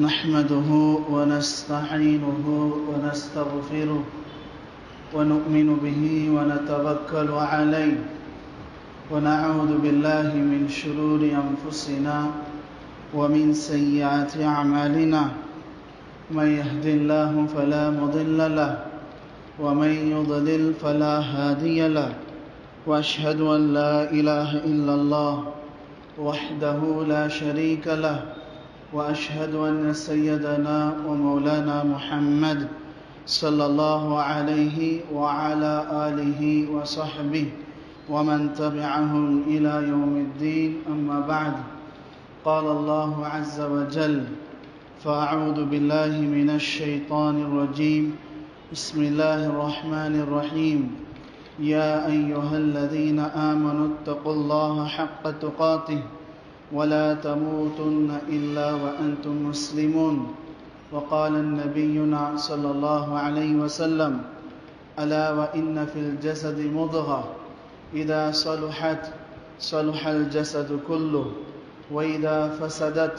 نحمده ونستعينه ونستغفره ونؤمن به ونتوكل عليه ونعوذ بالله من شرور أنفسنا ومن سيئات أعمالنا. من يهد الله فلا مضل له ومن يضلل فلا هادي له وأشهد أن لا إله إلا الله وحده لا شريك له وأشهد أن سيدنا ومولانا محمد صلى الله عليه وعلى آله وصحبه ومن تبعهم إلى يوم الدين. أما بعد قال الله عز وجل فأعوذ بالله من الشيطان الرجيم. بسم الله الرحمن الرحيم. يا أيها الذين آمنوا اتقوا الله حق تقاته ولا تموتن الا وانتم مسلمون وقال نبينا صلى الله عليه وسلم الا وان في الجسد مضغه اذا صلحت صلح الجسد كله واذا فسدت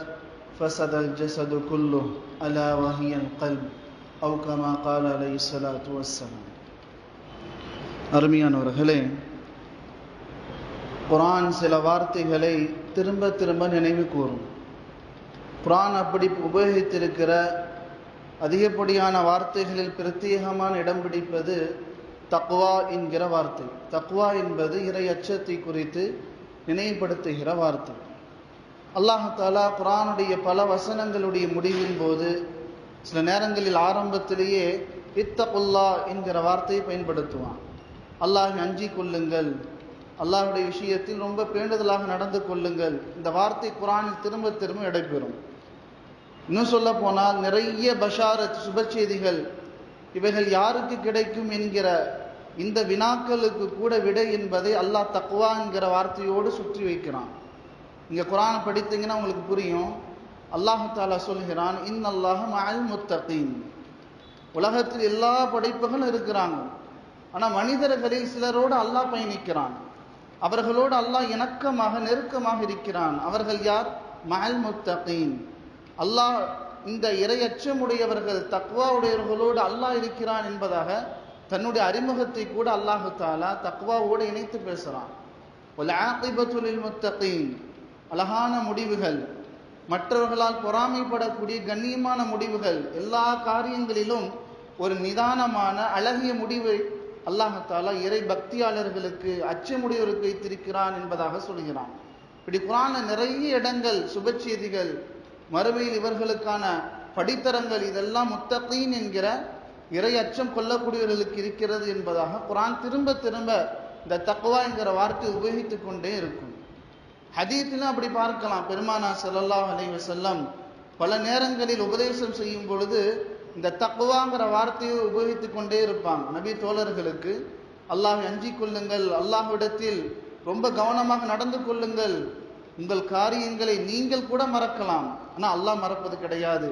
فسد الجسد كله الا وهي القلب أو كما قال عليه الصلاة والسلام அருமையானவர்களே குரான் சில வார்த்தைகளை திரும்ப திரும்ப நினைவு கூறும். குரான் அப்படி உபயோகித்திருக்கிற அதிகப்படியான வார்த்தைகளில் பிரத்யேகமான இடம் பிடிப்பது தக்வா என்கிற வார்த்தை. தக்வா என்பது இறை அச்சத்தை குறித்து நினைவுபடுத்துகிற வார்த்தை. அல்லாஹாலா குரானுடைய பல வசனங்களுடைய முடிவின் போது சில நேரங்களில் ஆரம்பத்திலேயே இத்தகுல்லா என்கிற வார்த்தையை பயன்படுத்துவான். அல்லாஹ் அஞ்சி கொள்ளுங்கள். அல்லாஹுடைய விஷயத்தில் ரொம்ப பேண்டுதலாக நடந்து கொள்ளுங்கள். இந்த வார்த்தை குரானில் திரும்ப திரும்ப இடைபெறும் இன்னும் சொல்ல போனால் நிறைய பஷாரத் சுப செய்திகள் இவைகள் யாருக்கு கிடைக்கும் என்கிற இந்த வினாக்களுக்கு கூட விடை என்பதை அல்லாஹ் தக்குவா என்கிற வார்த்தையோடு சுற்றி வைக்கிறான். இங்கே குரானை படித்தீங்கன்னா உங்களுக்கு புரியும். அல்லாஹு தாலா சொல்கிறான் இன் அல்லாஹ் அல் முத்தகீன். உலகத்தில் எல்லா படைப்புகளும் இருக்கிறாங்க. ஆனால் மனிதர்களில் சிலரோடு அல்லாஹ் பயணிக்கிறான். அவர்களோடு அல்லாஹ் இணக்கமாக நெருக்கமாக இருக்கிறான். அவர்கள் யார்? மஹல் முத்தகீன். அல்லாஹ் இந்த இரையச்சமுடையவர்கள் தக்வாவுடையவர்களோடு அல்லாஹ் இருக்கிறான் என்பதாக தன்னுடைய அறிமுகத்தை கூட அல்லாஹு தாலா தக்வாவோடு இணைத்து பேசுகிறான் முத்தகீன். அழகான முடிவுகள். மற்றவர்களால் பொறாமைப்படக்கூடிய கண்ணியமான முடிவுகள். எல்லா காரியங்களிலும் ஒரு நிதானமான அழகிய முடிவை அல்லாஹாலா இறை பக்தியாளர்களுக்கு அச்சமுடையவருக்கு வைத்திருக்கிறான் என்பதாக சொல்கிறான். இப்படி குரான நிறைய இடங்கள் சுபச்செய்திகள் மறுமையில் இவர்களுக்கான படித்தரங்கள் இதெல்லாம் முத்தகீன் என்கிற இறை அச்சம் கொள்ளக்கூடியவர்களுக்கு இருக்கிறது என்பதாக குரான் திரும்ப திரும்ப இந்த தக்குவா என்கிற வார்த்தை உபயோகித்துக் கொண்டே இருக்கும். ஹதீத்திலும் அப்படி பார்க்கலாம். பெருமானா செல்லல்லாஹ் அலைவசல்லம் பல நேரங்களில் உபதேசம் செய்யும் பொழுது இந்த தக்குவாங்கிற வார்த்தையை உபயோகித்து கொண்டே இருப்பாங்க. நபி தோழர்களுக்கு அல்லாஹ் அஞ்சி கொள்ளுங்கள். அல்லாஹ்விடத்தில் ரொம்ப கவனமாக நடந்து கொள்ளுங்கள். உங்கள் காரியங்களை நீங்கள் கூட மறக்கலாம். ஆனால் அல்லாஹ் மறப்பது கிடையாது.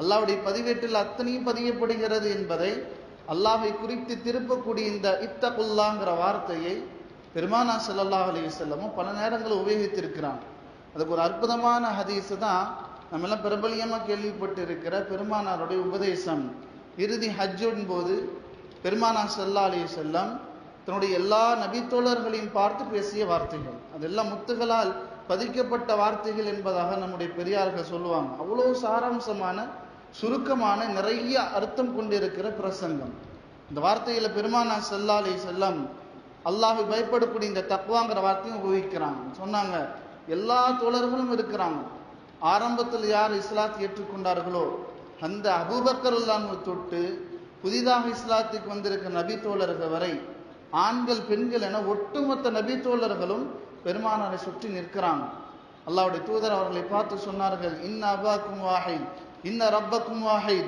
அல்லாஹுடைய பதிவேட்டில் அத்தனையும் பதியப்படுகிறது என்பதை அல்லாஹை குறித்து திருப்பக்கூடிய இந்த இத்தகுல்லாங்கிற வார்த்தையை பெருமானா சல்லல்லாஹ் அலி செல்லமும் பல நேரங்களில் உபயோகித்திருக்கிறான் அதுக்கு ஒரு அற்புதமான ஹதீஸ் தான் நம்ம எல்லாம் பிரபலியமாக கேள்விப்பட்டு இருக்கிற பெருமானாருடைய உபதேசம். இறுதி ஹஜ்ஜின் போது பெருமானா செல்லா அலி செல்லம் தன்னுடைய எல்லா நபித்தோழர்களையும் பார்த்து பேசிய வார்த்தைகள். அதெல்லாம் முத்துகளால் பதிக்கப்பட்ட வார்த்தைகள் என்பதாக நம்முடைய பெரியார்கள் சொல்லுவாங்க. அவ்வளோ சாராம்சமான சுருக்கமான நிறைய அர்த்தம் கொண்டிருக்கிற பிரசங்கம். இந்த வார்த்தையில பெருமானா செல்லா அலி செல்லம் அல்லாஹை பயப்படக்கூடிய இந்த தக்குவாங்கிற வார்த்தையும் உபயோகிக்கிறாங்க. சொன்னாங்க எல்லா தோழர்களும் இருக்கிறாங்க. ஆரம்பத்தில் யார் இஸ்லாத்தை ஏற்றுக்கொண்டார்களோ அந்த அபூபக்கருல்லான் தொட்டு புதிதாக இஸ்லாத்துக்கு வந்திருக்க நபி தோழர்கள் வரை ஆண்கள் பெண்கள் என ஒட்டுமொத்த நபி தோழர்களும் பெருமானாரை சுற்றி நிற்கிறாங்க. அல்லாவுடைய தூதர் அவர்களை பார்த்து சொன்னார்கள் இன்ன அபாக்கும் வாஹை இன்ன ரப்பக்கும் வாஹை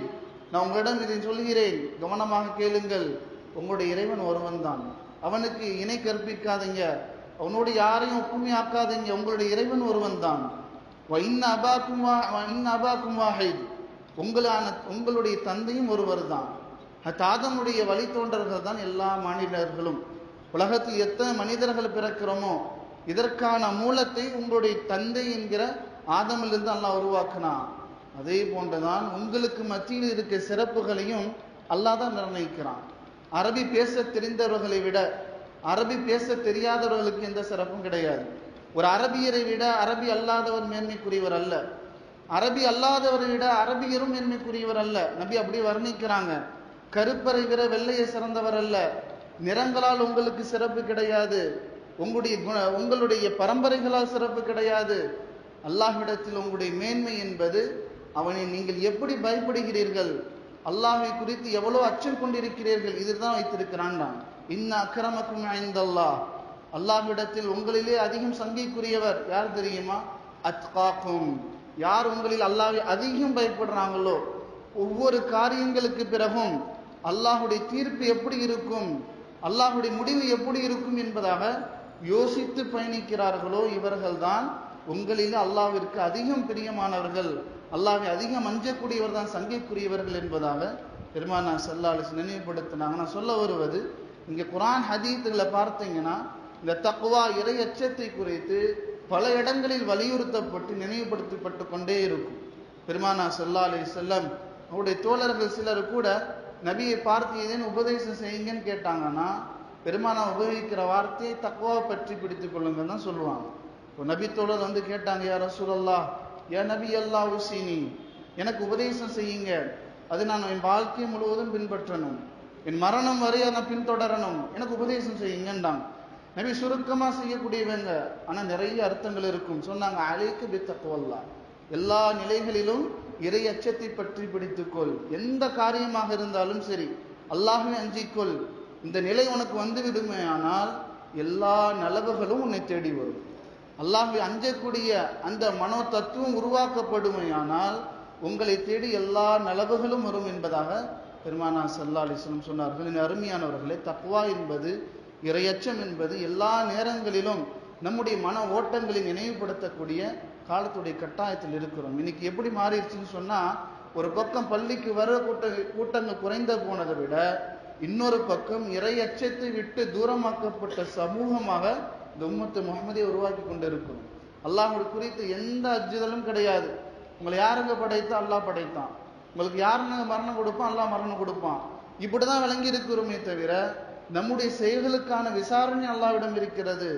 நான் உங்களிடம் இதை சொல்கிறேன். கவனமாக கேளுங்கள். உங்களுடைய இறைவன் ஒருவன் தான். அவனுக்கு இணை கற்பிக்காதீங்க. அவனோடு யாரையும் ஒப்புமையாக்காதீங்க. உங்களுடைய இறைவன் ஒருவன் தான். அபாக்கும் வாஹித் உங்களான உங்களுடைய தந்தையும் ஒருவர் தான் தாதனுடைய வழித்தோன்றர்கள் தான் எல்லா மாநிலர்களும் உலகத்தில் எத்தனை மனிதர்கள் பிறக்கிறோமோ இதற்கான மூலத்தை உங்களுடைய தந்தை என்கிற ஆதமிலிருந்து அல்லாஹ் உருவாக்கினான். அதே போன்றுதான் உங்களுக்கு மத்தியில் இருக்க சிறப்புகளையும் அல்லாஹ் தான் நிர்ணயிக்கிறான். அரபி பேச தெரிந்தவர்களை விட அரபி பேச தெரியாதவர்களுக்கு எந்த சிறப்பும் கிடையாது. ஒரு அரபியரை விட அரபி அல்லாதவர் மேன்மைக்குரியவர் அல்ல. அரபி அல்லாதவரை விட அரபியரும் மேன்மைக்குரியவர் அல்ல. நபி அப்படி வர்ணிக்கிறாங்க. கருப்பரை விட வெள்ளையை சிறந்தவர் அல்ல. நிறங்களால் உங்களுக்கு சிறப்பு கிடையாது. உங்களுடைய குண உங்களுடைய பரம்பரைகளால் சிறப்பு கிடையாது. அல்லாஹ்விடத்தில் உங்களுடைய மேன்மை என்பது அவனை நீங்கள் எப்படி பயப்படுகிறீர்கள்? அல்லாஹை குறித்து எவ்வளோ அச்சம் கொண்டிருக்கிறீர்கள்? இதுதான் வைத்திருக்கிறான் தான் இன்ன அக்கிரமக்கும் அல்லாஹ் அல்லாஹ்விடத்தில் உங்களிலே அதிகம் சங்கைக்குரியவர் யார் தெரியுமா? அத்காக்கும். யார் உங்களில் அல்லாஹ்வை அதிகம் பயப்படுறாங்களோ ஒவ்வொரு காரியங்களுக்கு பிறகும் அல்லாஹுடைய தீர்ப்பு எப்படி இருக்கும் அல்லாஹுடைய முடிவு எப்படி இருக்கும் என்பதாக யோசித்து பயணிக்கிறார்களோ இவர்கள்தான் உங்களில் அல்லாவிற்கு அதிகம் பிரியமானவர்கள். அல்லாவை அதிகம் அஞ்சக்கூடியவர் தான் சங்கைக்குரியவர்கள் என்பதாக பெருமானா சல்லாலிஸ் நினைவுபடுத்தினாங்க. நான் சொல்ல வருவது இங்கே குரான் ஹதீத்துகளை பார்த்தீங்கன்னா இந்த தக்குவா இறை அச்சத்தை குறித்து பல இடங்களில் வலியுறுத்தப்பட்டு நினைவுபடுத்தப்பட்டு கொண்டே இருக்கும். பெருமானா சொல்லா அலி செல்லம் அவருடைய தோழர்கள் சிலர் கூட நபியை பார்த்து ஏதேனும் உபதேசம் செய்யுங்கன்னு கேட்டாங்கன்னா பெருமானா உபயோகிக்கிற வார்த்தையை தக்குவாவை பற்றி பிடித்து கொள்ளுங்கன்னு தான் சொல்லுவாங்க. இப்போ நபி தோழர் வந்து கேட்டாங்க யார் ரசூலல்லா ஏ நபி அல்லா உசீனி எனக்கு உபதேசம் செய்யுங்க. அது நான் என் வாழ்க்கை முழுவதும் பின்பற்றணும். என் மரணம் வரை அதை பின்தொடரணும். எனக்கு உபதேசம் செய்யுங்கன்றாங்க. நபி சுருக்கமாக செய்யக்கூடியவங்க ஆனால் நிறைய அர்த்தங்கள் இருக்கும். சொன்னாங்க அழைக்கு பி தக்குவல்லா எல்லா நிலைகளிலும் இறை அச்சத்தை பற்றி பிடித்துக்கொள். எந்த காரியமாக இருந்தாலும் சரி அல்லாஹுவே அஞ்சிக்கொள். இந்த நிலை உனக்கு வந்து விடுமே ஆனால் எல்லா நலவுகளும் உன்னை தேடி வரும். அல்லாஹை அஞ்சக்கூடிய அந்த மனோ தத்துவம் உருவாக்கப்படுமையானால் உங்களை தேடி எல்லா நலவுகளும் வரும் என்பதாக பெருமானா சல்லா அலிஸ்லம் சொன்னார்கள். என் அருமையானவர்களே தக்குவா என்பது இறையச்சம் என்பது எல்லா நேரங்களிலும் நம்முடைய மன ஓட்டங்களை நினைவுபடுத்தக்கூடிய காலத்துடைய கட்டாயத்தில் இருக்கிறோம். இன்னைக்கு எப்படி மாறிடுச்சுன்னு சொன்னா ஒரு பக்கம் பள்ளிக்கு வர கூட்ட கூட்டங்கள் குறைந்த போனதை விட இன்னொரு பக்கம் இறை அச்சத்தை விட்டு தூரமாக்கப்பட்ட சமூகமாக இந்த உம்மத்து முகமதியை உருவாக்கி கொண்டு இருக்கிறோம் அல்லாஹ் குறித்து எந்த அச்சுதலும் கிடையாது. உங்களை யாருங்க படைத்தா? அல்லாஹ் படைத்தான். உங்களுக்கு யாருங்க மரணம் கொடுப்பான்? அல்லாஹ் மரணம் கொடுப்பான். இப்படிதான் விளங்கி இருக்கிறோமே தவிர நம்முடைய செயல்களுக்கான விசாரணை அல்லாவிடம் இருக்கிறது.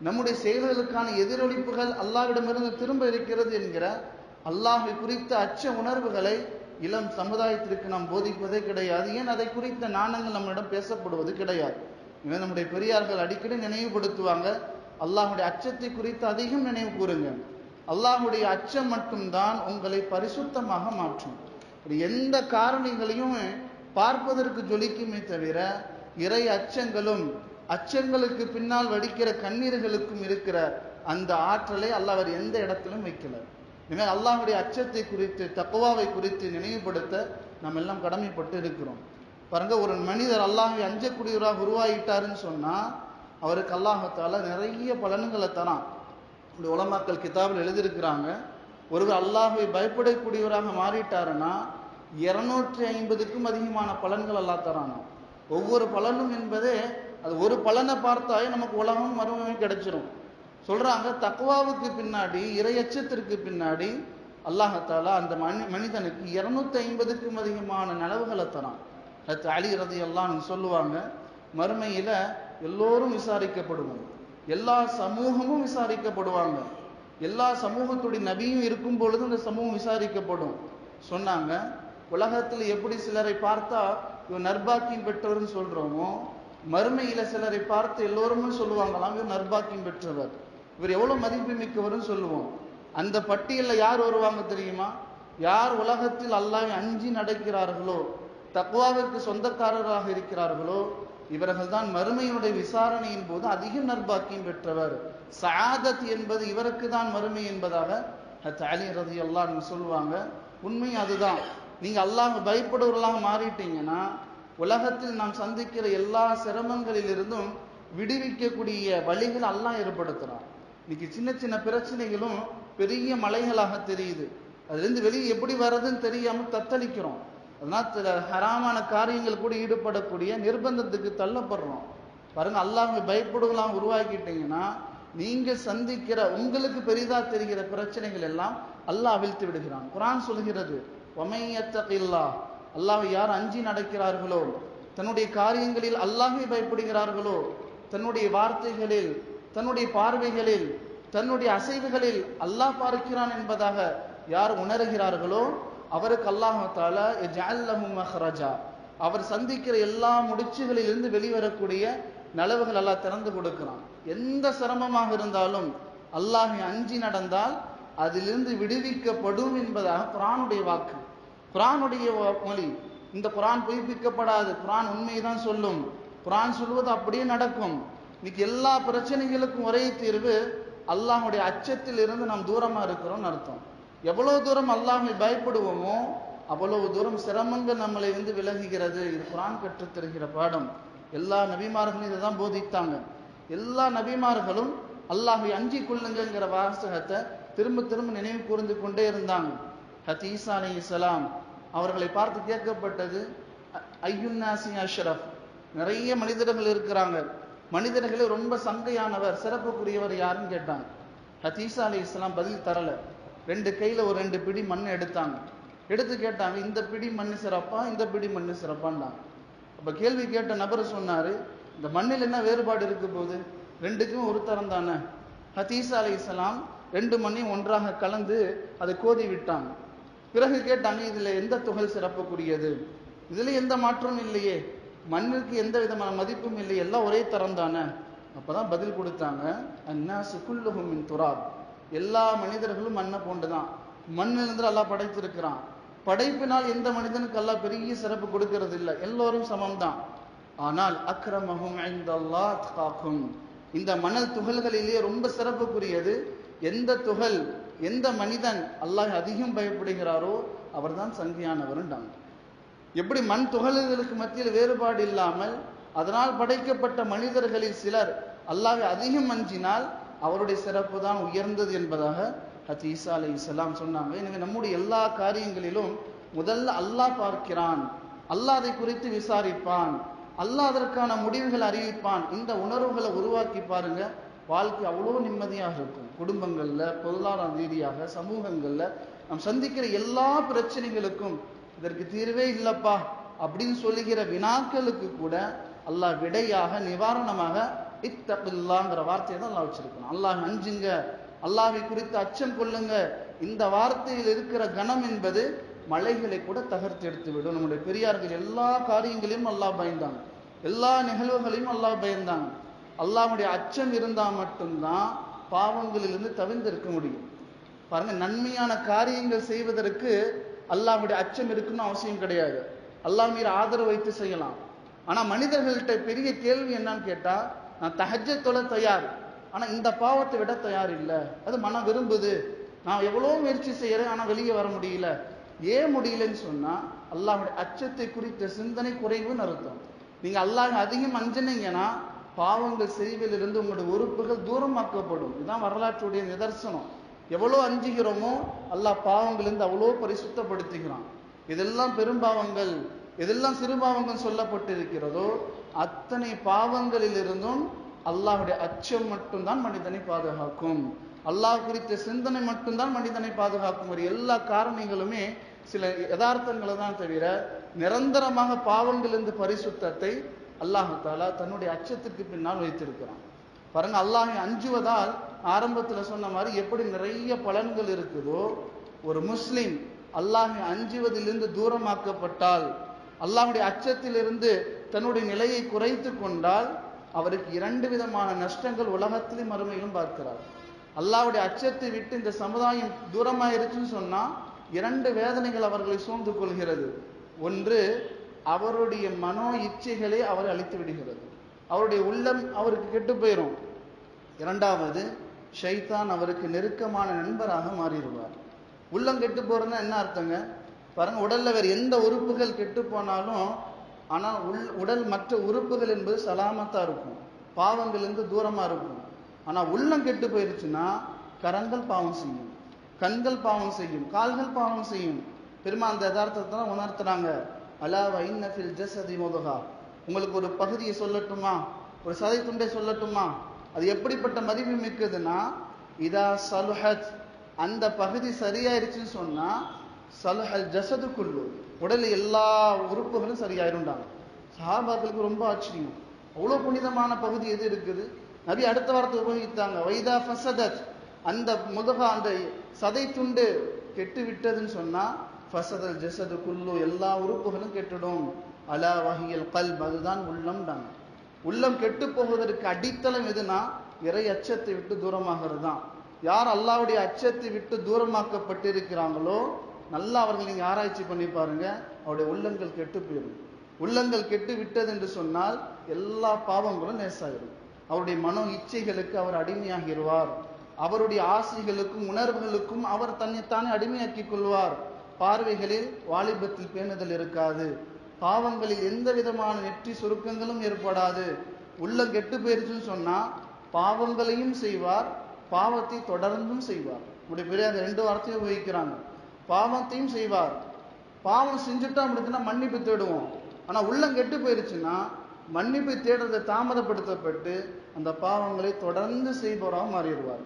நம்முடைய செயல்களுக்கான எதிரொலிப்புகள் அல்லாவிடமிருந்து திரும்ப இருக்கிறது என்கிற அல்லாஹை குறித்த அச்ச உணர்வுகளை இளம் சமுதாயத்திற்கு நாம் போதிப்பதே கிடையாது. ஏன் அதை குறித்த நாணங்கள் நம்மிடம் பேசப்படுவது கிடையாது? இவன் நம்முடைய பெரியார்கள் அடிக்கடி நினைவுபடுத்துவாங்க அல்லாஹுடைய அச்சத்தை குறித்து அதிகம் நினைவு கூறுங்க. அல்லாஹுடைய அச்சம் மட்டும்தான் உங்களை பரிசுத்தமாக மாற்றும். எந்த காரணிகளையும் பார்ப்பதற்கு ஜொலிக்குமே தவிர இறை அச்சங்களும் அச்சங்களுக்கு பின்னால் வடிக்கிற கண்ணீர்களுக்கும் இருக்கிற அந்த ஆற்றலை அல்லாஹ் அவர் எந்த இடத்திலும் வைக்கல. எனவே அல்லாஹுடைய அச்சத்தை குறித்து தக்குவாவை குறித்து நினைவுபடுத்த நம்ம எல்லாம் கடமைப்பட்டு இருக்கிறோம். பாருங்க ஒரு மனிதர் அல்லாஹை அஞ்சக்கூடியவராக உருவாகிட்டாருன்னு சொன்னா அவருக்கு அல்லாஹத்தால நிறைய பலன்களை தரான். இந்த உலமாக்கள் கிதாபில் எழுதியிருக்கிறாங்க ஒருவர் அல்லாஹை பயப்படக்கூடியவராக மாறிட்டாருன்னா இருநூற்றி ஐம்பதுக்கும் அதிகமான பலன்கள் அல்லா தரானா ஒவ்வொரு பலனும் என்பதே அது ஒரு பலனை பார்த்தாலே நமக்கு உலகம் மறுமையும் கிடைச்சிரும். சொல்றாங்க தக்குவாவுக்கு பின்னாடி இரையச்சத்திற்கு பின்னாடி அல்லாஹத்தாலா அந்த மனி மனிதனுக்கு இரநூத்தி ஐம்பதுக்கும் அதிகமான நலவுகளை தரான். அது அலி ரதி எல்லாம் சொல்லுவாங்க மறுமையில எல்லோரும் விசாரிக்கப்படுவோம் எல்லா சமூகமும் விசாரிக்கப்படுவாங்க. எல்லா சமூகத்துடைய நபியும் இருக்கும் பொழுது இந்த சமூகம் விசாரிக்கப்படும். சொன்னாங்க உலகத்தில் எப்படி சிலரை பார்த்தா இவன் நர்பாக்கியம் பெற்றவர்னு சொல்றோமோ மறுமையில சிலரை பார்த்து எல்லோருமே சொல்லுவாங்களாம் இவர் நர்பாக்கியம் பெற்றவர். இவர் எவ்வளவு மதிப்பு மிக்கவர்னு சொல்லுவோம். அந்த பட்டியலில் யார் வருவாங்க தெரியுமா? யார் உலகத்தில் அல்லாவை அஞ்சி நடக்கிறார்களோ தக்குவாவிற்கு சொந்தக்காரராக இருக்கிறார்களோ இவர்கள் தான் மறுமையுடைய விசாரணையின் போது அதிக நர்பாக்கியம் பெற்றவர். சாதத் என்பது இவருக்கு தான் மறுமை என்பதாக அலி ரதி அல்லாஹ் சொல்லுவாங்க. உண்மை அதுதான். நீங்க அல்லாஹ் பயப்படுவர்களாக மாறிட்டீங்கன்னா உலகத்தில் நாம் சந்திக்கிற எல்லா சிரமங்களிலிருந்தும் விடுவிக்கக்கூடிய வழிகள் அல்லாஹ் ஏற்படுத்துறான். இன்னைக்கு சின்ன சின்ன பிரச்சனைகளும் பெரிய மலைகளாக தெரியுது. அதுலேருந்து வெளியே எப்படி வர்றதுன்னு தெரியாம தத்தளிக்கிறோம். அதனால் சில ஹராமான காரியங்கள் கூட ஈடுபடக்கூடிய நிர்பந்தத்துக்கு தள்ளப்படுறோம். பாருங்க அல்லாஹ் பயப்படுவலாம் உருவாக்கிட்டீங்கன்னா நீங்க சந்திக்கிற உங்களுக்கு பெரிதா தெரிகிற பிரச்சனைகள் எல்லாம் அல்லாஹ் அவிழ்த்து விடுகிறான். குரான் சொல்கிறது ஒமையத்தகில்லா அல்லாஹ் யார் அஞ்சி நடக்கிறார்களோ தன்னுடைய காரியங்களில் அல்லாஹை பயப்படுகிறார்களோ தன்னுடைய வார்த்தைகளில் தன்னுடைய பார்வைகளில் தன்னுடைய அசைவுகளில் அல்லாஹ் பார்க்கிறான் என்பதாக யார் உணர்கிறார்களோ அவருக்கு அல்லாஹால மஹ்ரஜா. அவர் சந்திக்கிற எல்லா முடிச்சுகளிலிருந்து வெளிவரக்கூடிய நலவுகள் எல்லாம் திறந்து கொடுக்கிறான். எந்த சிரமமாக இருந்தாலும் அல்லாஹை அஞ்சி நடந்தால் அதிலிருந்து விடுவிக்கப்படும் என்பதாக குரானுடைய வாக்கு. குரானுடைய மொழி இந்த குரான் பொய்ப்பிக்கப்படாது. குரான் உண்மைதான் சொல்லும். குரான் சொல்வது அப்படியே நடக்கும். இன்னைக்கு எல்லா பிரச்சனைகளுக்கும் ஒரே தீர்வு அல்லாஹுடைய அச்சத்தில் இருந்து நாம் தூரமா இருக்கிறோம்னு அர்த்தம். எவ்வளவு தூரம் அல்லாஹை பயப்படுவோமோ அவ்வளவு தூரம் சிரமங்கள் நம்மளை வந்து விலகுகிறது. இது குரான் கற்றுத்தருகிற பாடம். எல்லா நபிமார்களும் இதை தான் போதித்தாங்க. எல்லா நபிமார்களும் அல்லாஹை அஞ்சி கொள்ளுங்கிற வாசகத்தை திரும்ப திரும்ப நினைவு கூர்ந்து கொண்டே இருந்தாங்க. ஹத் ஈசா அலி இஸ்லாம் அவர்களை பார்த்து கேட்கப்பட்டது ஐயுன்னாசி அஷ்ரஃப் நிறைய மனிதர்கள் இருக்கிறாங்க. மனிதர்களே ரொம்ப சங்கையானவர் சிறப்புக்குரியவர் யாருன்னு கேட்டாங்க. ஹதீசா அலி இஸ்லாம் பதில் தரல. ரெண்டு கையில ஒரு ரெண்டு பிடி மண் எடுத்தாங்க. எடுத்து கேட்டாங்க இந்த பிடி மண் சிறப்பா இந்த பிடி மண் சிறப்பான்டாங்க அப்ப கேள்வி கேட்ட நபர் சொன்னாரு இந்த மண்ணில் என்ன வேறுபாடு இருக்கு போது ரெண்டுக்கும் ஒரு தரம் தானே. ஹதீசா அலி இஸ்லாம் ரெண்டு மண்ணையும் ஒன்றாக கலந்து அதை கோதி விட்டாங்க. பிறகு கேட்டாங்க இதில் எந்த துகள் சிறப்புக்குரியது? இதில் எந்த மாற்றமும் இல்லையே. மண்ணுக்கு எந்த விதமான மதிப்பும் இல்லை. எல்லாம் ஒரே தரம் தானே அப்போ தான் பதில் கொடுத்தாங்க. அண்ணா சுக்குல்லுகுமின் துராப். எல்லா மனிதர்களும் மண்ணை போண்டுதான் மண்ணிலிருந்து எல்லாம் படைத்திருக்கிறான். படைப்பினால் எந்த மனிதனுக்கு எல்லாம் பெரிய சிறப்பு கொடுக்கறது இல்லை எல்லோரும் சமம்தான். ஆனால் அக்ரமகும் ஐந்தல்லாஹ் காக்கும் இந்த மணல் துகள்களிலேயே ரொம்ப சிறப்புக்குரியது. எந்த துகள் எந்த மனிதன் அல்லாஹ் அதிகம் பயப்படுகிறாரோ அவர்தான் சங்கியானவர்ன்றாங்க எப்படி மண் துகள்களுக்கு மத்தியில் வேறுபாடு இல்லாமல் அதனால் படைக்கப்பட்ட மனிதர்களில் சிலர் அல்லாஹ் அதிகம் அஞ்சினால் அவருடைய சிறப்பு தான் உயர்ந்தது என்பதாக ஹத் ஈசா அலி இஸ்லாம் சொன்னாங்க. எனவே நம்முடைய எல்லா காரியங்களிலும் முதல்ல அல்லாஹ் பார்க்கிறான். அல்லாஹ் அதை குறித்து விசாரிப்பான். அல்லாஹ் அதற்கான முடிவுகள் அறிவிப்பான். இந்த உணர்வுகளை உருவாக்கி பாருங்க. வாழ்க்கை அவ்வளோ நிம்மதியாக இருக்கும். குடும்பங்களில் பொருளாதார ரீதியாக சமூகங்களில் நாம் சந்திக்கிற எல்லா பிரச்சனைகளுக்கும் இதற்கு தீர்வே இல்லைப்பா அப்படின்னு சொல்லுகிற வினாக்களுக்கு கூட அல்லாஹ் விடையாக நிவாரணமாக இத்தபில்லாங்கிற வார்த்தையை தான் அல்லாஹ் வச்சிருக்கணும். அல்லாஹ் அஞ்சுங்க. அல்லாஹை குறித்து அச்சம் கொள்ளுங்க. இந்த வார்த்தையில் இருக்கிற கணம் என்பது மலைகளை கூட தகர்த்து எடுத்து விடும் நம்முடைய பெரியார்கள் எல்லா காரியங்களையும் அல்லாஹ் பயந்தாங்க எல்லா நிகழ்வுகளையும் அல்லாஹ் பயந்தாங்க அல்லாவுடைய அச்சம் இருந்தால் மட்டும்தான் பாவங்களிலிருந்து தவிர்ந்திருக்க முடியும். பாருங்கள் நன்மையான காரியங்கள் செய்வதற்கு அல்லாவுடைய அச்சம் இருக்குன்னு அவசியம் கிடையாது. அல்லா மீது ஆதரவு வைத்து செய்யலாம். ஆனால் மனிதர்கள்ட்ட பெரிய கேள்வி என்னன்னு கேட்டால் நான் தகஜத்தோட தயார். ஆனால் இந்த பாவத்தை விட தயார் இல்லை. அது மனம் விரும்புது. நான் எவ்வளோ முயற்சி செய்கிறேன் ஆனால் வெளியே வர முடியல. ஏன் முடியலன்னு சொன்னால் அல்லாஹ்வுடைய அச்சத்தை குறித்த சிந்தனை குறைவுன்னு அர்த்தம். நீங்கள் அல்லாஹ் அதிகம் அஞ்சினீங்கன்னா பாவங்கள் செய்வதிலிருந்து உங்களுடைய உறுப்புகள் தூரமாக்கப்படும். இதுதான் வரலாற்றுடைய நிதர்சனம். எவ்வளோ அஞ்சுகிறோமோ அல்லாஹ் பாவங்களிலிருந்து அவ்வளோ பரிசுத்தப்படுத்துகிறான். இதெல்லாம் பெரும்பாவங்கள் எதெல்லாம் சிறுபாவங்கள் சொல்லப்பட்டிருக்கிறதோ அத்தனை பாவங்களிலிருந்தும் அல்லாஹுடைய அச்சம் மட்டும்தான் மனிதனை பாதுகாக்கும். அல்லாஹ் குறித்த சிந்தனை மட்டும்தான் மனிதனை பாதுகாக்கும். ஒரு எல்லா காரணங்களுமே சில யதார்த்தங்களை தான் தவிர நிரந்தரமாக பாவங்களிலிருந்து பரிசுத்தத்தை அல்லாஹு தாலா தன்னுடைய அச்சத்திற்கு பின்னால் வைத்திருக்கிறான். பாருங்க அல்லாஹை அஞ்சுவதால் ஆரம்பத்தில் சொன்ன மாதிரி எப்படி நிறைய பலன்கள் இருக்குதோ ஒரு முஸ்லீம் அல்லாஹை அஞ்சுவதிலிருந்து தூரமாக்கப்பட்டால் அல்லாஹுடைய அச்சத்திலிருந்து தன்னுடைய நிலையை குறைத்து கொண்டால் அவருக்கு இரண்டு விதமான நஷ்டங்கள் உலகத்திலும் மறுமையிலும் பார்க்கிறார். அல்லாவுடைய அச்சத்தை விட்டு இந்த சமுதாயம் தூரமாயிருச்சுன்னு சொன்னா இரண்டு வேதனைகள் அவர்களை சூழ்ந்து கொள்கிறது. ஒன்று அவருடைய மனோ இச்சைகளை அவர் அழித்து விடுகிறது. அவருடைய உள்ளம் அவருக்கு கெட்டு போயிடும் இரண்டாவது ஷைத்தான் அவருக்கு நெருக்கமான நண்பராக மாறிடுவார். உள்ளம் கெட்டு போறதுன்னா என்ன அர்த்தங்க? பாருங்க உடல்ல வேறு எந்த உறுப்புகள் கெட்டு போனாலும் ஆனால் உள் உடல் மற்ற உறுப்புகள் என்பது சலாமத்தா இருக்கும். பாவங்கள்லேருந்து தூரமா இருக்கும். ஆனால் உள்ளம் கெட்டு போயிருச்சுன்னா கரங்கள் பாவம் செய்யும். கண்கள் பாவம் செய்யும். கால்கள் பாவம் செய்யும். பெருமா அந்த யதார்த்தத்தை உணர்த்துறாங்க. அலா வைன்ன ஃபில் ஜஸதி உங்களுக்கு ஒரு பகுதியை சொல்லட்டுமா? ஒரு சதை துண்டை சொல்லட்டுமா? அது எப்படிப்பட்ட மதிப்பு மிக்கதுன்னா இதா சலுஹத். அந்த பகுதி சரியாயிருச்சுன்னு சொன்னா ஜசது குல்லு. உடல் எல்லா உறுப்புகளும் சரியாயிருந்தாங்க சஹாபாக்களுக்கு ரொம்ப ஆச்சரியம். அவ்வளோ புனிதமான பகுதி எது இருக்குது? நபி அடுத்த வாரத்தை உபயோகித்தாங்க. வைதா ஃபசதத். அந்த முதுகா அந்த சதை துண்டு கெட்டு விட்டதுன்னு சொன்னா ஃபசதல் ஜசது குல்லு எல்லா உறுப்புகளும் கெட்டுடும். அலா வகையில் கல் அதுதான் உள்ளம்டாங்க. உள்ளம் கெட்டு போவதற்கு அடித்தளம் எதுனா இறை அச்சத்தை விட்டு தூரமாகிறது தான் யார் அல்லாவுடைய அச்சத்தை விட்டு தூரமாக்கப்பட்டிருக்கிறாங்களோ நல்லா அவர்கள் நீங்கள் ஆராய்ச்சி பண்ணி பாருங்க அவருடைய உள்ளங்கள் கெட்டு போயிடும் உள்ளங்கள் கெட்டு விட்டது என்று சொன்னால் எல்லா பாவங்களும் நேசாயிடும் அவருடைய மனோ இச்சைகளுக்கு அவர் அடிமையாகிடுவார் அவருடைய ஆசைகளுக்கும் உணர்வுகளுக்கும் அவர் தன்னைத்தானே அடிமையாக்கிக் கொள்வார். பார்வைகளில் வாலிபத்தில் பேணுதல் இருக்காது. பாவங்களில் எந்த விதமான நெற்றி சுருக்கங்களும் ஏற்படாது. உள்ளம் கெட்டு போயிருச்சுன்னு சொன்னா பாவங்களையும் செய்வார் பாவத்தை தொடர்ந்தும் செய்வார். இப்படி பெரிய அந்த ரெண்டு வார்த்தையும் உபயோகிக்கிறாங்க. பாவத்தையும் செய்வார். பாவம் செஞ்சுட்டா அப்படின்னா மன்னிப்பு தேடுவோம். ஆனால் உள்ளம் கெட்டு போயிருச்சுன்னா மன்னிப்பு தேடுறதை தாமதப்படுத்தப்பட்டு அந்த பாவங்களை தொடர்ந்து செய்பவராக மாறிடுவார்.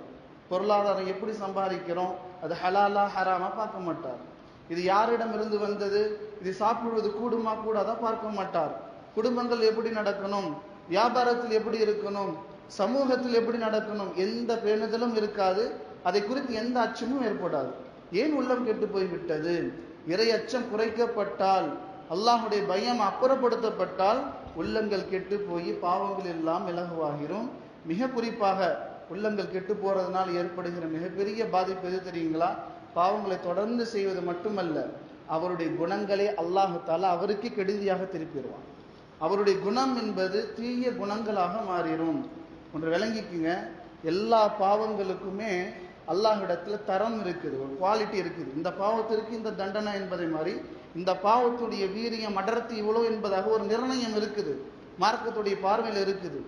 பொருளாதாரம் எப்படி சம்பாதிக்கிறோம் அது ஹலாலா ஹராமா பார்க்க மாட்டார். இது யாரிடம் இருந்து வந்தது? இது சாப்பிடுவது கூடுமா? கூடாதா? பார்க்க மாட்டார். குடும்பங்கள் எப்படி நடக்கணும்? வியாபாரத்தில் எப்படி இருக்கணும்? சமூகத்தில் எப்படி நடக்கணும்? எந்த பேணுதலும் இருக்காது. அதை குறித்து எந்த அச்சமும் ஏற்படாது. ஏன் உள்ளம் கெட்டு போய்விட்டது? இறை அச்சம் குறைக்கப்பட்டால் அல்லாஹுடைய பயம் அப்புறப்படுத்தப்பட்டால் உள்ளங்கள் கெட்டு போய் பாவங்கள் எல்லாம் இலகுவாகிறோம் மிக குறிப்பாக உள்ளங்கள் கெட்டு போறதுனால் ஏற்படுகிற மிகப்பெரிய பாதிப்பு எது தெரியுங்களா? பாவங்களை தொடர்ந்து செய்வது மட்டுமல்ல அவருடைய குணங்களை அல்லாஹு தாலா அவருக்கு கெடுதியாக திருப்பிடுவான் அவருடைய குணம் என்பது தீய குணங்களாக மாறிடும் ஒன்று விளங்கிக்குங்க எல்லா பாவங்களுக்குமே அல்லாஹிடத்தில் தரம் இருக்குது ஒரு குவாலிட்டி இருக்குது. இந்த பாவத்திற்கு இந்த தண்டனை என்பதை மாதிரி இந்த பாவத்துடைய வீரியம் அடர்த்தி இவ்வளோ என்பதாக ஒரு நிர்ணயம் இருக்குது மார்க்கத்துடைய பார்வையில் இருக்குது.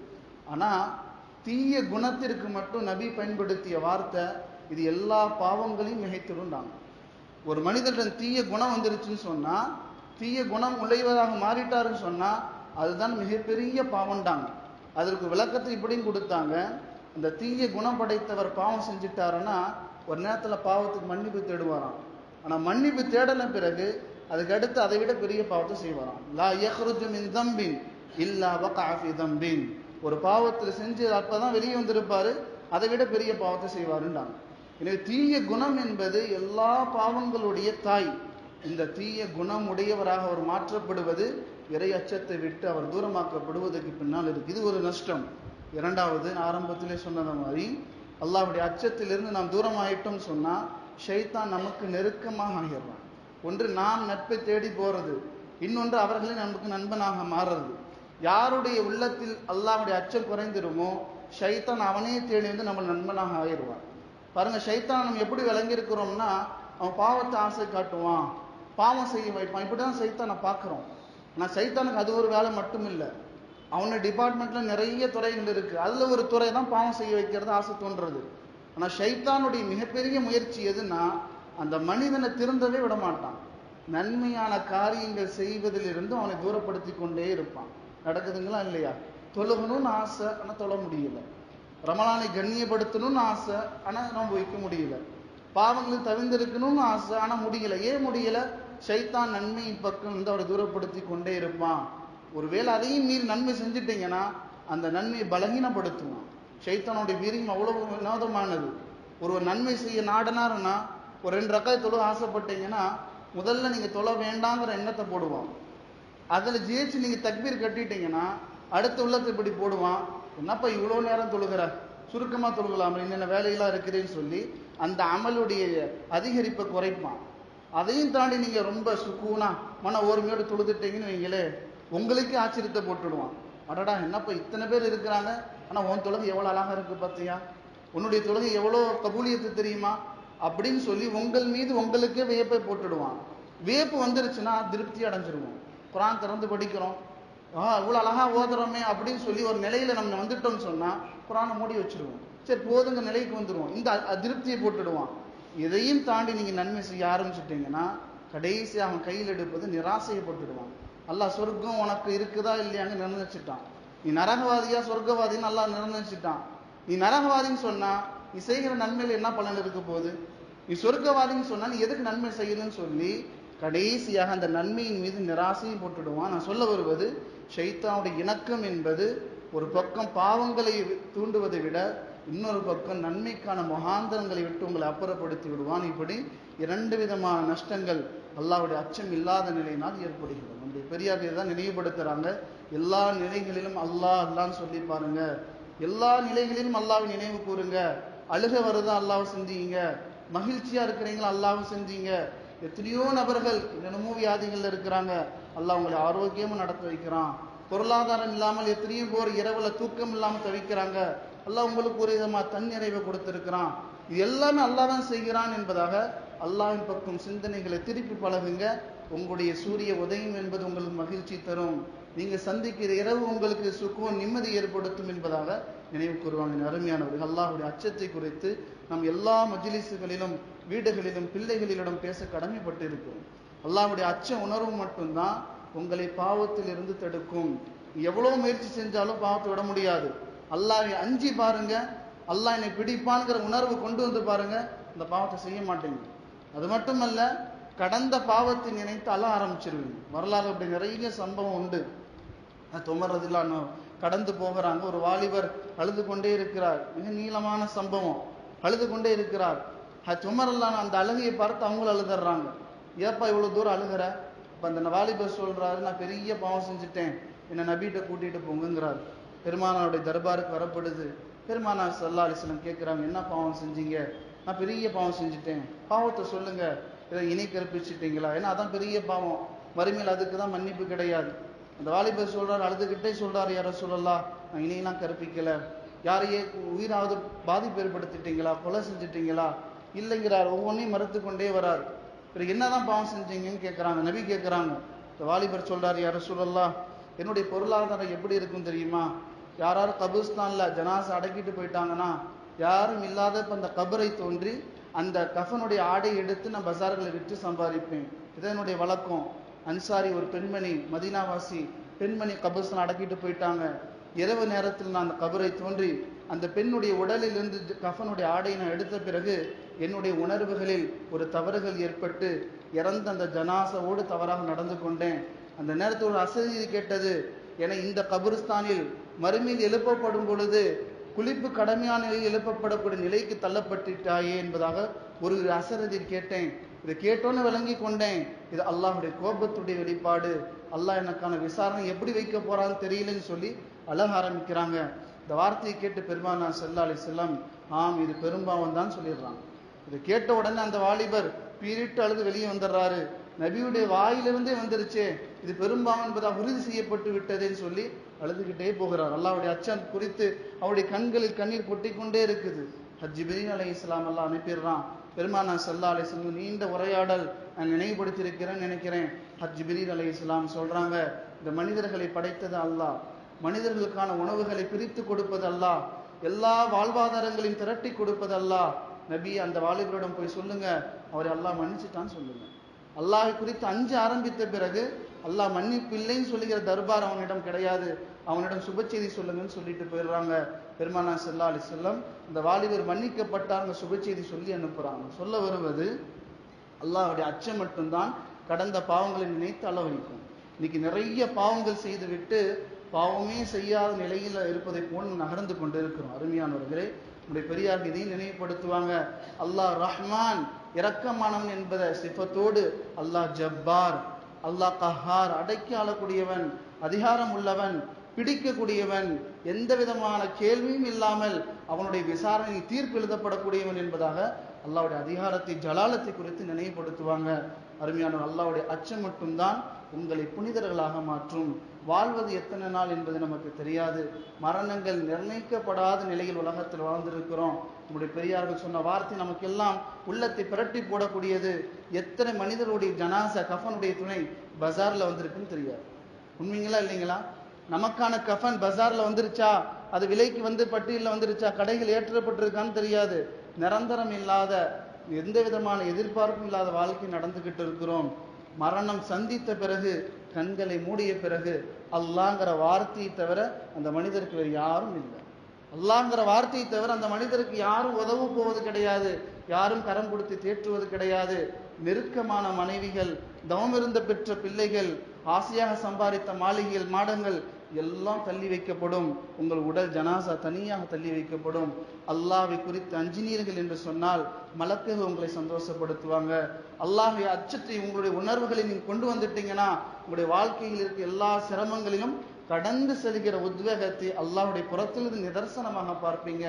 ஆனால் தீய குணத்திற்கு மட்டும் நபி பயன்படுத்திய வார்த்தை இது எல்லா பாவங்களையும் மிகைத்திருந்தாங்க ஒரு மனிதரிடம் தீய குணம் வந்துருச்சுன்னு சொன்னா தீய குணம் உழைவதாக மாறிட்டாருன்னு சொன்னா அதுதான் மிகப்பெரிய பாவம்டாங்க அதற்கு விளக்கத்தை இப்படியும் கொடுத்தாங்க. அந்த தீய குணம் படைத்தவர் பாவம் செஞ்சுட்டாருன்னா ஒரு நேரத்துல பாவத்துக்கு மன்னிப்பு தேடுவாராம். ஆனா மன்னிப்பு தேடின பிறகு அதுக்கு அடுத்து அதை விட பெரிய பாவத்தை செய்வாராம். லா யஹ்ருஜு மின் தம்பின் இல்லா வகஅ தம்பின். ஒரு பாவத்தில் செஞ்சு அப்பதான் வெளியே வந்திருப்பாரு அதை விட பெரிய பாவத்தை செய்வாருன்றாங்க. எனவே தீய குணம் என்பது எல்லா பாவங்களுடைய தாய். இந்த தீய குணம் உடையவராக அவர் மாற்றப்படுவது இறை அச்சத்தை விட்டு அவர் தூரமாக்கப்படுவதற்கு பின்னால் இருக்கு. இது ஒரு நஷ்டம். இரண்டாவது ஆரம்பத்திலே சொன்னது மாதிரி அல்லாவுடைய அச்சத்திலிருந்து நாம் தூரமாயிட்டோம் சொன்னா ஷைத்தான் நமக்கு நெருக்கமாக ஆகிடுறான் ஒன்று நாம் நட்பை தேடி போறது. இன்னொன்று அவர்களே நமக்கு நண்பனாக மாறுறது. யாருடைய உள்ளத்தில் அல்லாவுடைய அச்சம் குறைந்திருமோ ஷைத்தான் அவனே தேடி வந்து நம்ம நண்பனாக ஆயிடுவான். பாருங்க ஷைத்தான் நம்ம எப்படி விளங்கியிருக்கிறோம்னா அவன் பாவத்தை ஆசை காட்டுவான். பாவம் செய்ய வைப்பான். இப்படி தான் சைத்தானை பார்க்குறோம். ஆனால் சைத்தானுக்கு அது ஒரு வேலை மட்டும் இல்லை அவனோட டிபார்ட்மெண்ட்ல நிறைய துறைகள் இருக்கு. அதில் ஒரு துறை தான் பாவம் செய்ய வைக்கிறது ஆசை தோன்றது ஆனால் ஷைத்தானுடைய மிகப்பெரிய முயற்சி எதுன்னா அந்த மனிதனை திருந்தவே விட மாட்டான் நன்மையான காரியங்கள் செய்வதிலிருந்து அவனை தூரப்படுத்தி கொண்டே இருப்பான். நடக்குதுங்களா இல்லையா? தொழுகணும்னு ஆசை ஆனால் தொழ முடியலை. ரமலானை கண்ணியப்படுத்தணும்னு ஆசை ஆனால் நம்ம வைக்க முடியல. பாவங்களை தவிர்ந்திருக்கணும்னு ஆசை ஆனால் முடியல. ஏன் முடியல? ஷைத்தான் நன்மையின் பக்கம் வந்து அவரை தூரப்படுத்தி கொண்டே இருப்பான். ஒருவேளை அதையும் மீறி நன்மை செஞ்சுட்டீங்கன்னா அந்த நன்மையை பலகீனப்படுத்துவான். ஷைத்தானுடைய வீரியம் அவ்வளவு வினோதமானது. ஒருவர் நன்மை செய்ய நாடனாருன்னா ஒரு ரெண்டு ரக்காய் தொழ ஆசைப்பட்டீங்கன்னா முதல்ல நீங்கள் தொழ வேண்டாங்கிற எண்ணத்தை போடுவான். அதில் ஜெயிச்சு நீங்கள் தக்பீர் கட்டிட்டீங்கன்னா அடுத்த உள்ளத்தை இப்படி போடுவான். என்னப்பா இவ்வளோ நேரம் தொழுகிற? சுருக்கமாக தொழுகலாம் என்னென்ன வேலையெல்லாம் இருக்குதுன்னு சொல்லி அந்த அமலுடைய அதிகரிப்பை குறைப்பான். அதையும் தாண்டி நீங்கள் ரொம்ப சுக்கூனா மன ஓர்மையோடு தொழுதுட்டீங்கன்னு நீங்களே உங்களுக்கே ஆச்சரியத்தை போட்டுடுவான். அடடா என்னப்பா இத்தனை பேர் இருக்கிறாங்க? ஆனால் உன் தொழுகை எவ்வளோ அழகாக இருக்குது பார்த்தியா? உன்னுடைய தொழுகை எவ்வளோ கபூலியத்து தெரியுமா? அப்படின்னு சொல்லி உங்கள் மீது உங்களுக்கே வியப்பை போட்டுடுவான். வியப்பு வந்துருச்சுன்னா திருப்தி அடைஞ்சிருவோம். குரான் திறந்து படிக்கிறோம். ஆ இவ்வளோ அழகாக ஓதுறோமே அப்படின்னு சொல்லி ஒரு நிலையில நம்ம வந்துட்டோம்னு சொன்னால் குரானை மூடி வச்சிருவோம். சரி போதுங்க நிலைக்கு வந்துருவோம். இந்த அதிருப்தியை போட்டுடுவான். இதையும் தாண்டி நீங்கள் நன்மை செய்ய ஆரம்பிச்சிட்டீங்கன்னா கடைசி அவன் கையில் எடுப்பது நிராசையை போட்டுடுவான். அல்லாஹ் சொர்க்கம் உனக்கு இருக்குதா இல்லையான்னு நிர்ணயிச்சிட்டான். நீ நரகவாதியா சொர்க்கவாதின்னு நல்லா நிர்ணயிச்சிட்டான். நீ நரகவாதின்னு சொன்னால் நீ செய்கிற நன்மையில் என்ன பலன் இருக்க போகுது? நீ சொர்க்கவாதின்னு சொன்னால் நீ எதுக்கு நன்மை செய்யணும்னு சொல்லி கடைசியாக அந்த நன்மையின் மீது நிராசையும் போட்டுடுவான். நான் சொல்ல வருவது ஷைத்தானுடைய இணக்கம் என்பது ஒரு பக்கம் பாவங்களை தூண்டுவதை விட இன்னொரு பக்கம் நன்மைக்கான முகாந்திரங்களை விட்டு உங்களை அப்புறப்படுத்தி விடுவான். இப்படி இரண்டு விதமான நஷ்டங்கள் அல்லாவுடைய அச்சம் இல்லாத நிலையினால் ஏற்படுகிறது நம்முடைய பெரியார் தான் நினைவுபடுத்துறாங்க. எல்லா நிலைகளிலும் அல்லாஹ் அல்லான்னு சொல்லி பாருங்க. எல்லா நிலைகளிலும் அல்லாவை நினைவு கூறுங்க. அழுக வருதா அல்லாவை சிந்திங்க மகிழ்ச்சியா இருக்கிறீங்களா அல்லாவை சிந்திங்க எத்தனையோ நபர்கள் என்னென்னமோ வியாதிகளில் இருக்கிறாங்க. அல்லாஹ் உங்களை ஆரோக்கியமும் நடத்த வைக்கிறான். பொருளாதாரம் இல்லாமல் எத்தனையோ பேர் இரவில் தூக்கம் இல்லாமல் தவிக்கிறாங்க. அல்லாஹ் உங்களுக்கு ஒரு விதமாக தன்னிறைவை கொடுத்துருக்கிறான். இது எல்லாமே அல்லாஹ் தான் செய்கிறான் என்பதாக அல்லாவின் பக்கம் சிந்தனைகளை திருப்பி பழகுங்க. உங்களுடைய சூரிய உதயம் என்பது உங்களுக்கு மகிழ்ச்சி தரும். நீங்கள் சந்திக்கிற இரவு உங்களுக்கு சுக்குவம் நிம்மதி ஏற்படுத்தும் என்பதாக நினைவு கூறுவாங்க. அருமையானவர்கள் அல்லாஹுடைய அச்சத்தை குறித்து நம் எல்லா மஜிலிசுகளிலும் வீடுகளிலும் பிள்ளைகளிடம் பேச கடமைப்பட்டு இருக்கிறோம் அல்லாவுடைய அச்ச உணர்வு மட்டும்தான் உங்களை பாவத்தில் இருந்து தடுக்கும். எவ்வளவு முயற்சி செஞ்சாலும் பாவத்தை விட முடியாது. அல்லாவை அஞ்சி பாருங்க. அல்லாஹ் என்னை பிடிப்பான்ங்கிற உணர்வு கொண்டு வந்து பாருங்க. இந்த பாவத்தை செய்ய மாட்டீங்க. அது மட்டுமல்ல கடந்த பாவத்தை நினைத்து அழ ஆரம்பிச்சிருவீங்க. வரலாறு அப்படி நிறைய சம்பவம் உண்டு. துமரதில்லான்னு கடந்து போகிறாங்க. ஒரு வாலிபர் அழுது கொண்டே இருக்கிறார். மிக நீளமான சம்பவம். அழுது கொண்டே இருக்கிறார் துமரல்லான அந்த அழுகையை பார்த்து அவங்களும் அழுதுறாங்க. ஏப்பா இவ்வளோ தூரம் அழுகிற? இப்போ அந்த வாலிபர் சொல்கிறாரு நான் பெரிய பாவம் செஞ்சுட்டேன். என்னை நபிகிட்ட கூட்டிகிட்டு போங்கிறார் பெருமானாருடைய தர்பாருக்கு வரப்படுது. பெருமானார் சல்லா அலிஸ்லம் கேட்குறாங்க என்ன பாவம் செஞ்சீங்க? நான் பெரிய பாவம் செஞ்சுட்டேன். பாவத்தை சொல்லுங்கள் இதை இணை கற்பிச்சிட்டிங்களா ஏன்னா அதான் பெரிய பாவம். வறுமையில் அதுக்கு தான் மன்னிப்பு கிடையாது. அந்த வாலிபர் சொல்கிறார் அழுதுகிட்டே சொல்கிறார் யாரோ சொல்லலாம் நான் இணையெல்லாம் கற்பிக்கலை. யாரையே உயிராவது பாதிப்பு ஏற்படுத்திட்டீங்களா கொலை செஞ்சிட்டீங்களா? இல்லைங்கிறார். ஒவ்வொன்றையும் மறுத்து கொண்டே வரார். பிறகு என்னதான் பாவம் செஞ்சீங்கன்னு கேட்குறாங்க நபி கேட்குறாங்க இந்த வாலிபர் சொல்கிறார் யார சொல்லலாம் என்னுடைய பொருளாதாரம் எப்படி இருக்கும் தெரியுமா? யாராவது கபிரிஸ்தான்ல ஜனாசை அடக்கிட்டு போயிட்டாங்கன்னா யாரும் இல்லாத இப்போ அந்த கபரை தோன்றி அந்த கஃபனுடைய ஆடை எடுத்து நான் பஜார்களை விற்று சம்பாதிப்பேன். இதான் என்னுடைய வழக்கம். அன்சாரி ஒரு பெண்மணி மதீனாவாசி பெண்மணி கபிரிஸ்தான் அடக்கிட்டு போயிட்டாங்க. இரவு நேரத்தில் நான் அந்த கபரை தோன்றி அந்த பெண்ணுடைய உடலிலிருந்து கஃபனுடைய ஆடையை நான் எடுத்த பிறகு என்னுடைய உணர்வுகளில் ஒரு தவறுகள் ஏற்பட்டு இறந்த அந்த ஜனாசவோடு தவறாக நடந்து கொண்டேன். அந்த நேரத்தில் ஒரு அசதி கேட்டது என இந்த கபருஸ்தானில் மறுமையில் எழுப்பப்படும் பொழுது குளிப்பு கடமையான நிலையில் எழுப்பப்படக்கூடிய நிலைக்கு தள்ளப்பட்டுட்டாயே என்பதாக ஒரு அசரதி கேட்டேன். இதை கேட்டோன்னு விளங்கி கொண்டேன். இது அல்லாஹுடைய கோபத்துடைய வெளிப்பாடு. அல்லாஹ் எனக்கான விசாரணை எப்படி வைக்க போறான்னு தெரியலன்னு சொல்லி அழக ஆரம்பிக்கிறாங்க. இந்த வார்த்தையை கேட்டு பெருமானா செல்லா அலி செல்லம் ஆம் இது பெரும்பாவம் தான் சொல்லிடுறாங்க. இதை கேட்ட உடனே அந்த வாலிபர் பீரிட்டு அழுது வெளியே வந்துடுறாரு. நபியுடைய வாயிலிருந்தே வந்துருச்சே இது பெரும்பாவம் என்பதாக உறுதி செய்யப்பட்டு விட்டதேன்னு சொல்லி அழுதுகிட்டே போகிறார். அல்லாவுடைய அச்சம் குறித்து அவருடைய கண்களில் கண்ணீர் கொட்டிக்கொண்டே இருக்குது. ஹஜ்ஜிபிரின் அலை இஸ்லாம் எல்லாம் அனுப்பிடுறான். பெருமானா சல்லா அலி நீண்ட உரையாடல் நான் நினைவுபடுத்தியிருக்கிறேன்னு நினைக்கிறேன். ஹஜ்ஜிபிரின் அலை இஸ்லாம் சொல்றாங்க இந்த மனிதர்களை படைத்தது அல்லாஹ். மனிதர்களுக்கான உணவுகளை பிரித்து கொடுப்பதல்லா. எல்லா வாழ்வாதாரங்களையும் திரட்டி கொடுப்பதல்லா. நபி அந்த வாலிபரிடம் போய் சொல்லுங்க. அவரை அல்லாஹ் மன்னிச்சுட்டான்னு சொல்லுங்க. அல்லாஹை குறித்து அஞ்சு ஆரம்பித்த பிறகு அல்லாஹ் மன்னிப்பு இல்லைன்னு சொல்லுகிற தர்பார் அவனிடம் கிடையாது. அவனிடம் சுப செய்தி சொல்லுங்கன்னு சொல்லிட்டு போயிடுறாங்க. பெருமானா செல்லா அலி செல்லம் இந்த வாலிபர் மன்னிக்கப்பட்டாங்க சுப செய்தி சொல்லி அனுப்புறாங்க. சொல்ல வருவது அல்லாஹுடைய அச்சம் மட்டும்தான் கடந்த பாவங்களை நினைத்து அளவழிக்கும். இன்னைக்கு நிறைய பாவங்கள் செய்து விட்டு பாவமே செய்யாத நிலையில் இருப்பதை போல் நகர்ந்து கொண்டு இருக்கிறோம் அருமையானவர்களே நம்முடைய பெரியார் இதையும் நினைவுபடுத்துவாங்க. அல்லாஹ் ரஹ்மான் இரக்கமானவன் என்பதை சிஃபத்தோடு அல்லாஹ் ஜப்பார் அல்லாஹ் கஹார் அடக்கி ஆளக்கூடியவன் அதிகாரம் உள்ளவன் பிடிக்கக்கூடியவன் எந்த விதமான கேள்வியும் இல்லாமல் அவனுடைய விசாரணை தீர்ப்பு எழுதப்படக்கூடியவன் என்பதாக அல்லாவுடைய அதிகாரத்தை ஜலாலத்தை குறித்து நினைவுபடுத்துவாங்க. அருமையான அல்லாவுடைய அச்சம் மட்டும்தான் உங்களை புனிதர்களாக மாற்றும். வாழ்வது எத்தனை நாள் என்பது நமக்கு தெரியாது. மரணங்கள் நிர்ணயிக்கப்படாத நிலையில் உலகத்தில் வாழ்ந்திருக்கிறோம். நம்முடைய பெரியார்கள் சொன்ன வார்த்தை நமக்கெல்லாம் உள்ளத்தை பிரட்டி போடக்கூடியது. எத்தனை மனிதருடைய ஜனாச கஃபனுடைய துணை பஜாரில் வந்திருக்குன்னு தெரியாது. உண்மைங்களா இல்லைங்களா? நமக்கான கஃபன் பஜாரில் வந்துருச்சா? அது விலைக்கு வந்து பட்டியலில் வந்துருச்சா? கடைகள் ஏற்றப்பட்டிருக்கான்னு தெரியாது. நிரந்தரம் இல்லாத எந்த விதமான எதிர்பார்ப்பும் இல்லாத வாழ்க்கை நடந்துகிட்டு இருக்கிறோம். மரணம் சந்தித்த பிறகு கண்களை மூடிய பிறகு அல்லாங்கிற வார்த்தையை தவிர அந்த மனிதருக்கு வேறு யாரும் இல்லை. அல்லாங்கிற வார்த்தையை தவிர அந்த மனிதருக்கு யாரும் உதவு போவது கிடையாது. யாரும் கரம் கொடுத்து தேற்றுவது கிடையாது. நெருக்கமான மனைவிகள் தவமிருந்த பெற்ற பிள்ளைகள் ஆசையாக சம்பாதித்த மாளிகைகள் மாடங்கள் எல்லாம் தள்ளி வைக்கப்படும். உங்கள் உடல் ஜனாசா தனியாக தள்ளி வைக்கப்படும். அல்லாஹை குறித்து அஞ்சினீர்கள் என்று சொன்னால் மலக்குகள் உங்களை சந்தோஷப்படுத்துவாங்க. அல்லாஹ்வை அச்சத்தை உங்களுடைய உணர்வுகளை நீங்க கொண்டு வந்துட்டீங்கன்னா உங்களுடைய வாழ்க்கையில் இருக்க எல்லா சிரமங்களிலும் கடந்து செல்கிற உத்வேகத்தை அல்லாஹுடைய புறத்திலிருந்து நிதர்சனமாக பார்ப்பீங்க.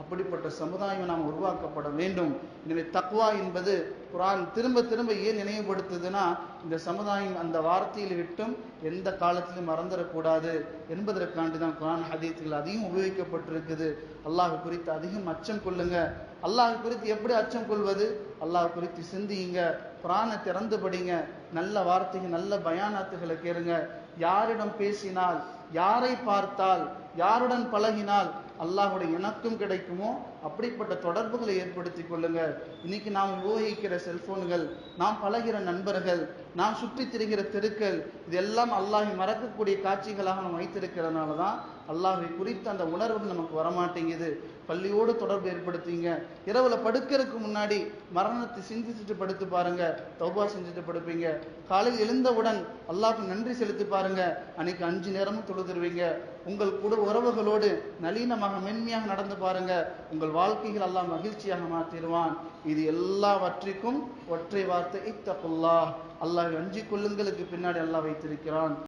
அப்படிப்பட்ட சமுதாயம் நாம் உருவாக்கப்பட வேண்டும். எனவே தக்வா என்பது குரான் திரும்ப திரும்ப ஏன் நினைவுபடுத்துதுன்னா இந்த சமுதாயம் அந்த வார்த்தையில் விட்டும் எந்த காலத்திலும் மறந்துடக்கூடாது என்பதற்காண்டி தான் குரான் ஹதீத்துகள் அதிகம் உபயோகிக்கப்பட்டிருக்குது. அல்லாஹ் குறித்து அதிகம் அச்சம் கொள்ளுங்க. அல்லாஹ் குறித்து எப்படி அச்சம் கொள்வது? அல்லாஹ் குறித்து சிந்தியுங்க. குரானை திறந்து படிங்க. நல்ல வார்த்தைகள் நல்ல பயானாத்துகளை கேளுங்க. யாரிடம் பேசினால் யாரை பார்த்தால் யாருடன் பழகினால் அல்லாஹுடைய இணக்கம் கிடைக்குமோ? அப்படிப்பட்ட தொடர்புகளை ஏற்படுத்தி கொள்ளுங்க இன்னைக்கு நாம் உபயோகிக்கிற செல்போன்கள் நாம் பழகிற நண்பர்கள் நாம் சுற்றி திரிகிற தெருக்கள் இதெல்லாம் அல்லாஹை மறக்கக்கூடிய காட்சிகளாக நாம் வைத்திருக்கிறதுனால தான் அல்லாஹை குறித்த அந்த உணர்வு நமக்கு வரமாட்டேங்குது. பள்ளியோடு தொடர்பு ஏற்படுத்திங்க. இரவுல படுக்கிறதுக்கு முன்னாடி மரணத்தை சிந்திச்சுட்டு படுத்து பாருங்க. தௌபா செஞ்சுட்டு படுப்பீங்க. காலையில் எழுந்தவுடன் அல்லாஹ்க்கு நன்றி செலுத்தி பாருங்க. அன்னைக்கு அஞ்சு நேரமும் தொழுதுருவீங்க. உங்கள் கூட உறவுகளோடு நளினமாக மென்மையாக நடந்து பாருங்க. உங்கள் வாழ்க்கைகள் அல்லாஹ் மகிழ்ச்சியாக மாற்றிடுவான். இது எல்லாவற்றிற்கும் ஒற்றை வார்த்தை இத்தகுல்லா. அல்லாஹ் அஞ்சு கொள்ளுங்களுக்கு பின்னாடி அல்லாஹ் வைத்திருக்கிறான்.